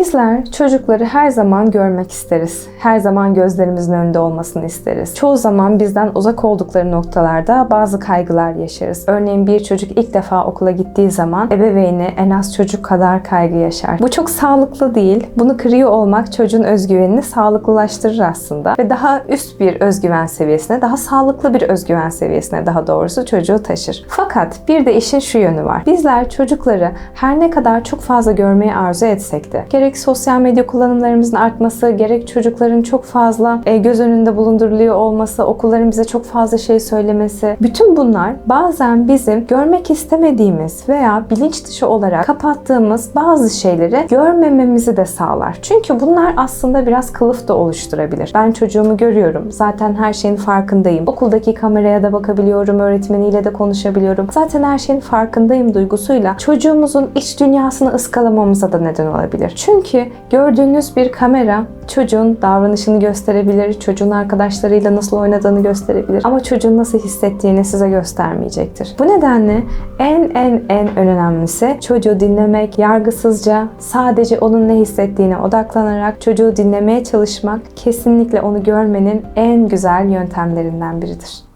Bizler çocukları her zaman görmek isteriz. Her zaman gözlerimizin önünde olmasını isteriz. Çoğu zaman bizden uzak oldukları noktalarda bazı kaygılar yaşarız. Örneğin bir çocuk ilk defa okula gittiği zaman ebeveyni en az çocuk kadar kaygı yaşar. Bu çok sağlıklı değil. Bunu kırıyor olmak çocuğun özgüvenini sağlıklılaştırır aslında ve daha üst bir özgüven seviyesine, daha sağlıklı bir özgüven seviyesine daha doğrusu çocuğu taşır. Fakat bir de işin şu yönü var. Bizler çocukları her ne kadar çok fazla görmeyi arzu etsek de gerek sosyal medya kullanımlarımızın artması, gerek çocukların çok fazla e, göz önünde bulunduruluyor olması, okulların bize çok fazla şey söylemesi, bütün bunlar bazen bizim görmek istemediğimiz veya bilinç dışı olarak kapattığımız bazı şeyleri görmememizi de sağlar. Çünkü bunlar aslında biraz kılıf da oluşturabilir. Ben çocuğumu görüyorum. Zaten her şeyin farkındayım. Okuldaki kameraya da bakabiliyorum, öğretmeniyle de konuşabiliyorum. Zaten her şeyin farkındayım duygusuyla çocuğumuzun iç dünyasını ıskalamamıza da neden olabilir. Çünkü gördüğünüz bir kamera çocuğun davranışını gösterebilir, çocuğun arkadaşlarıyla nasıl oynadığını gösterebilir ama çocuğun nasıl hissettiğini size göstermeyecektir. Bu nedenle en en en önemlisi çocuğu dinlemek, yargısızca sadece onun ne hissettiğine odaklanarak çocuğu dinlemeye çalışmak kesinlikle onu görmenin en güzel yöntemlerinden biridir.